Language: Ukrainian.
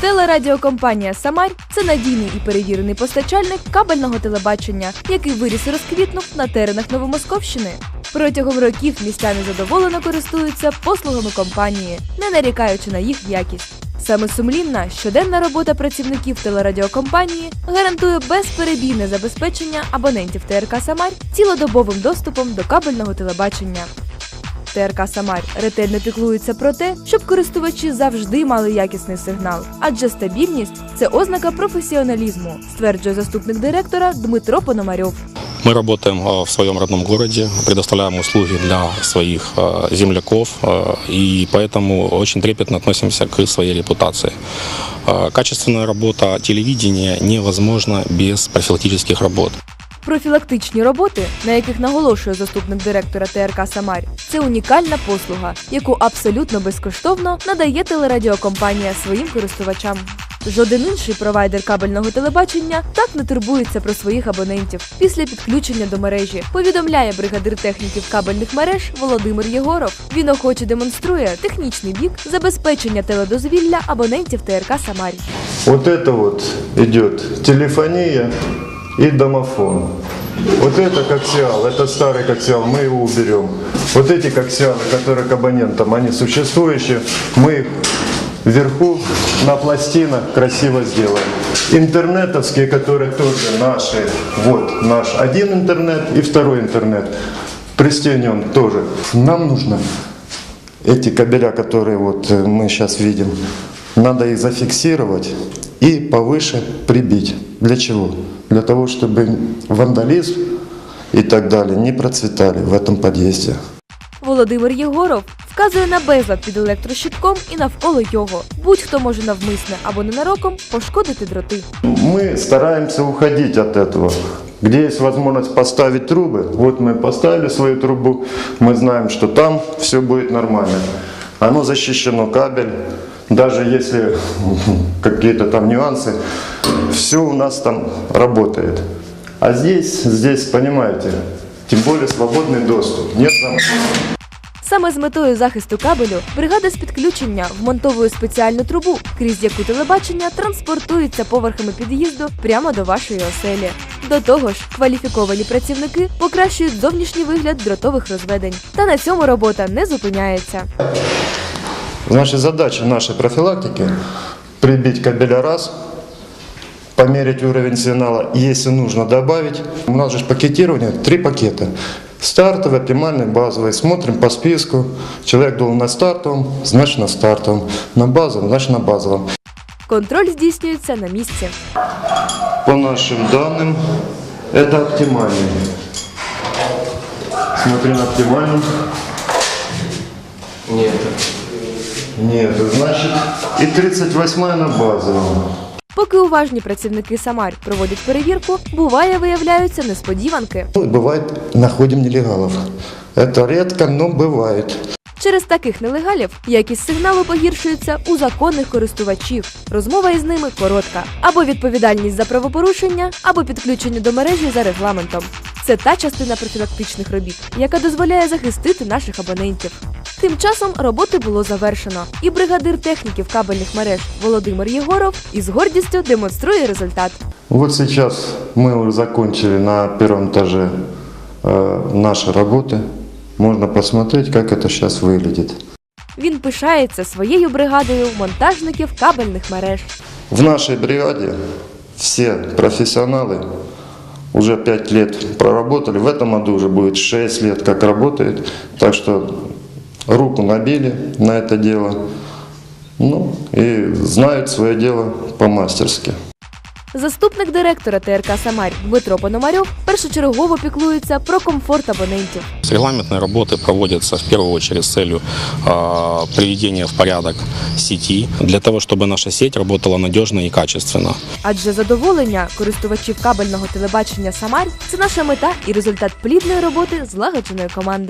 Телерадіокомпанія Самарь це надійний і перевірений постачальник кабельного телебачення, який виріс і розквітнув на теренах Новомосковщини. Протягом років містяни задоволено користуються послугами компанії, не нарікаючи на їх якість. Саме сумлінна щоденна робота працівників телерадіокомпанії гарантує безперебійне забезпечення абонентів ТРК Самарь цілодобовим доступом до кабельного телебачення. ТРК Самарь ретельно піклується про те, щоб користувачі завжди мали якісний сигнал, адже стабільність це ознака професіоналізму, стверджує заступник директора Дмитро Пономарьов. Мы работаем э, в своем родном городе, предоставляем услуги для своих э, земляков э, и поэтому очень трепетно относимся к своей репутации. Э, Качественная работа телевидения невозможна без профилактических работ. Профілактичні роботи, на яких наголошує заступник директора ТРК Самарь, це унікальна послуга, яку абсолютно безкоштовно надає телерадіокомпанія своїм користувачам. Жоден інший провайдер кабельного телебачення так не турбується про своїх абонентів після підключення до мережі. Повідомляє бригадир техніків кабельних мереж Володимир Єгоров. Він охоче демонструє технічний бік забезпечення теледозвілля абонентів ТРК Самарь. Вот это вот идет телефония и домофон. Вот это коаксиал, это старый коаксиал, мы его уберем. Вот эти коаксиалы, которые к абонентам, они существующие, мы их вверху на пластинах красиво сделаем. Интернетовские, которые тоже наши, вот наш один интернет и второй интернет, пристегнем тоже. Нам нужно эти кабеля, которые вот э, мы сейчас видим, надо их зафиксировать и повыше прибить. Для чего? Для того, чтобы вандализм и так далее не процветали в этом подъезде. Володимир Єгоров вказує на безлад під електрощитком і навколо його. Будь-хто може навмисне або ненароком пошкодити дроти. Мы стараемся уходить от этого. Где есть возможность поставить трубы, вот мы поставили свою трубу, мы знаем, что там все будет нормально. Оно защищено, кабель, даже если какие-то там нюансы, все у нас там работает. А здесь, здесь, понимаете, тем более свободный доступ, нет замка. Саме з метою захисту кабелю бригада з підключення вмонтовує спеціальну трубу, крізь яку телебачення транспортується поверхами під'їзду прямо до вашої оселі. До того ж, кваліфіковані працівники покращують зовнішній вигляд дротових розведень. Та на цьому робота не зупиняється. Значит, задача нашей профилактики – прибить кабеля раз, померить уровень сигнала, и если нужно добавить. У нас же пакетирование, три пакета. Стартовый, оптимальный, базовый. Смотрим по списку. Человек должен на стартовом, значит на стартовом. На базовом, значит на базовом. Контроль здійснюється на місці. По нашим данным, это оптимальный. Смотрим оптимальным. Нет. Нет, значит и 38 на базовом. Поки уважні працівники Самарь проводять перевірку, буває виявляються несподіванки. Ну, Бывает, находим нелегалов. Это редко, но бывает. Через таких нелегалів якість сигналу погіршується у законних користувачів. Розмова із ними коротка або відповідальність за правопорушення, або підключення до мережі за регламентом. Це та частина профілактичних робіт, яка дозволяє захистити наших абонентів. Тим часом роботи було завершено, і бригадир техніків кабельних мереж Володимир Єгоров із гордістю демонструє результат. Вот сейчас мы уже закончили на первом этаже э, наши работы. Можно посмотреть, как это сейчас выглядит. Він пишається своєю бригадою монтажників кабельних мереж. В нашей бригаде все профессионалы уже 5 лет проработали. В этом году уже будет 6 лет, как работает. Так что руку набили на это дело. Ну и знают свое дело по-мастерски. Заступник директора ТРК Самарь Дмитро Пономарьов першочергово піклується про комфорт абонентів. Регламентные работы проводятся в первую очередь с целью э, приведения в порядок сети, для того, чтобы наша сеть работала надежно и качественно. Адже задоволення користувачів кабельного телебачення Самарь це наша мета і результат плідної роботи злагодженої команди.